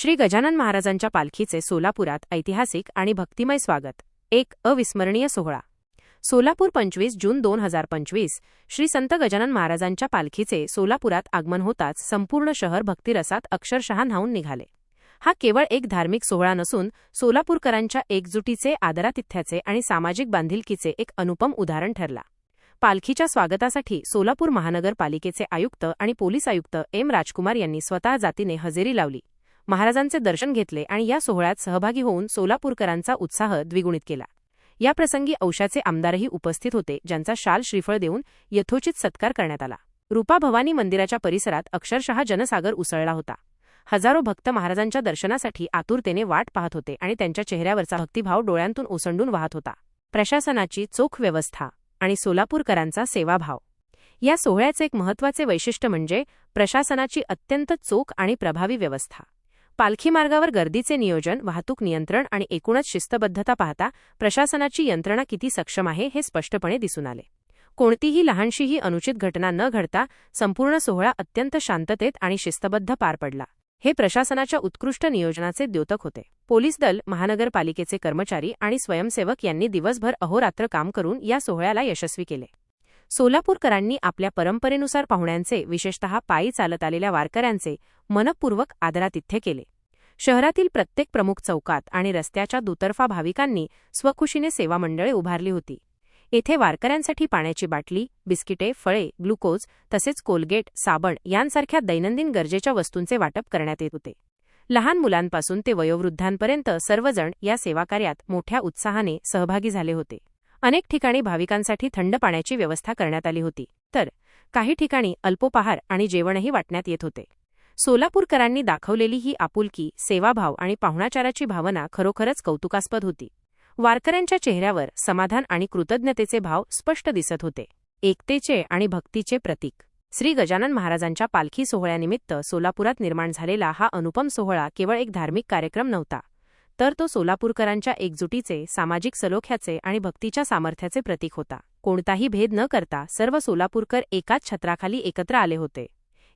श्री गजानन महाराजांच्या पालखीचे सोलापुरात ऐतिहासिक आणि भक्तिमय स्वागत. एक अविस्मरणीय सोहळा. सोलापूर पंचवीस जून दोन हजार पंचवीस श्री संत गजानन महाराजांच्या पालखीचे सोलापुरात आगमन होताच संपूर्ण शहर भक्तिरसात अक्षरशः न्हावून निघाले. हा केवळ एक धार्मिक सोहळा नसून सोलापूरकरांच्या एकजुटीचे आदरातिथ्याचे आणि सामाजिक बांधिलकीचे एक अनुपम उदाहरण ठरला. पालखीच्या स्वागतासाठी सोलापूर महानगरपालिकेचे आयुक्त आणि पोलीस आयुक्त एम राजकुमार यांनी स्वतः जातीने हजेरी लावली. महाराजांचे दर्शन घेतले आणि या सोहळ्यात सहभागी होऊन सोलापूरकरांचा उत्साह द्विगुणित केला. या प्रसंगी औशाचे आमदारही उपस्थित होते ज्यांचा शाल श्रीफळ देऊन यथोचित सत्कार करण्यात आला. रूपा भवानी मंदिराच्या परिसरात अक्षरशः जनसागर उसळला होता. हजारो भक्त महाराजांच्या दर्शनासाठी आतुरतेने वाट पाहत होते आणि त्यांच्या चेहऱ्यावरचा भक्तिभाव डोळ्यांतून ओसंडून वाहत होता. प्रशासनाची चोख व्यवस्था आणि सोलापूरकरांचा सेवाभाव. या सोहळ्याचे एक महत्त्वाचे वैशिष्ट्य म्हणजे प्रशासनाची अत्यंत चोख आणि प्रभावी व्यवस्था. पालखी मार्गावर गर्दीचे नियोजन वाहतूक नियंत्रण आणि एकूणच शिस्तबद्धता पाहता प्रशासनाची यंत्रणा किती सक्षम आहे हे स्पष्टपणे दिसून आले. कोणतीही लहानशीही अनुचित घटना न घडता संपूर्ण सोहळा अत्यंत शांततेत आणि शिस्तबद्ध पार पडला. हे प्रशासनाच्या उत्कृष्ट नियोजनाचे द्योतक होते. पोलीस दल महानगरपालिकेचे कर्मचारी आणि स्वयंसेवक यांनी दिवसभर अहोरात्र काम करून या सोहळ्याला यशस्वी केले. सोलापूरकरांनी आपल्या परंपरेनुसार पाहुण्यांचे विशेषतः पायी चालत आलेल्या वारकऱ्यांचे मनपूर्वक आदरातिथ्य केले. शहरातील प्रत्येक प्रमुख चौकात आणि रस्त्याच्या दुतर्फा भाविकांनी स्वखुशीने सेवा मंडळे उभारली होती. येथे वारकऱ्यांसाठी पाण्याची बाटली बिस्किटे फळे ग्लुकोज तसेच कोलगेट साबण यांसारख्या दैनंदिन गरजेच्या वस्तूंचे वाटप करण्यात येत होते. लहान मुलांपासून ते वयोवृद्धांपर्यंत सर्वजण या सेवाकार्यात मोठ्या उत्साहाने सहभागी झाले होते. अनेक ठिकाणी भाविकांसाठी थंड पाण्याची व्यवस्था करण्यात आली होती. तर काही ठिकाणी अल्पोपहार आणि जेवणही वाटण्यात येत होते. सोलापूरकरांनी दाखवलेली ही आपुलकी सेवाभाव आणि पाहुणाचाराची भावना खरोखरच कौतुकास्पद होती. वारकऱ्यांच्या चेहऱ्यावर समाधान आणि कृतज्ञतेचे भाव स्पष्ट दिसत होते. एकतेचे आणि भक्तीचे प्रतीक. श्री गजानन महाराजांच्या पालखी सोहळ्यानिमित्त सोलापुरात निर्माण झालेला हा अनुपम सोहळा केवळ एक धार्मिक कार्यक्रम नव्हता. तर तो सोलापूरकरांच्या एकजुटीचे सामाजिक सलोख्याचे आणि भक्तीच्या सामर्थ्याचे प्रतीक होता. कोणताही भेद न करता सर्व सोलापूरकर एकाच छत्राखाली एकत्र आले होते.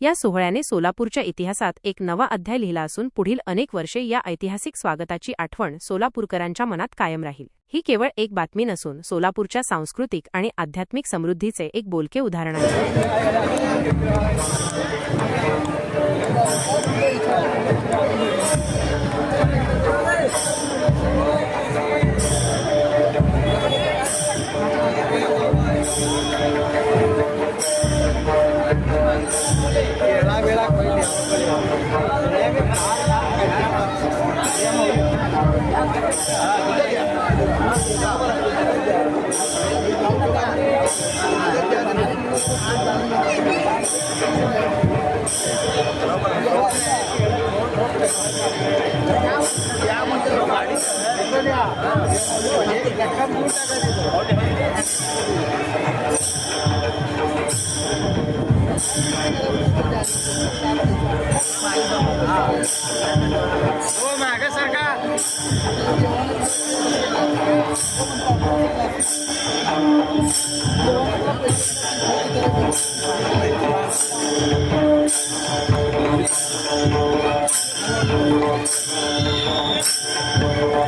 या सोहळ्याने सोलापूरच्या इतिहासात एक नवा अध्याय लिहिला असून पुढील अनेक वर्षे या ऐतिहासिक स्वागताची आठवण सोलापूरकरांच्या मनात कायम राहील. ही केवळ एक बातमी नसून सोलापूरच्या सांस्कृतिक आणि आध्यात्मिक समृद्धीचे एक बोलके उदाहरण आहे. हो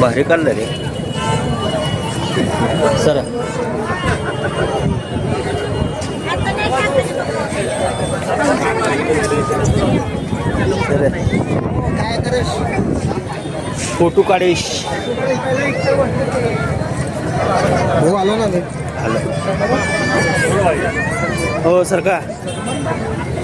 भारी काढलं रे. सर. फोटो काढेश. हो आलो ना आलं हो सर का?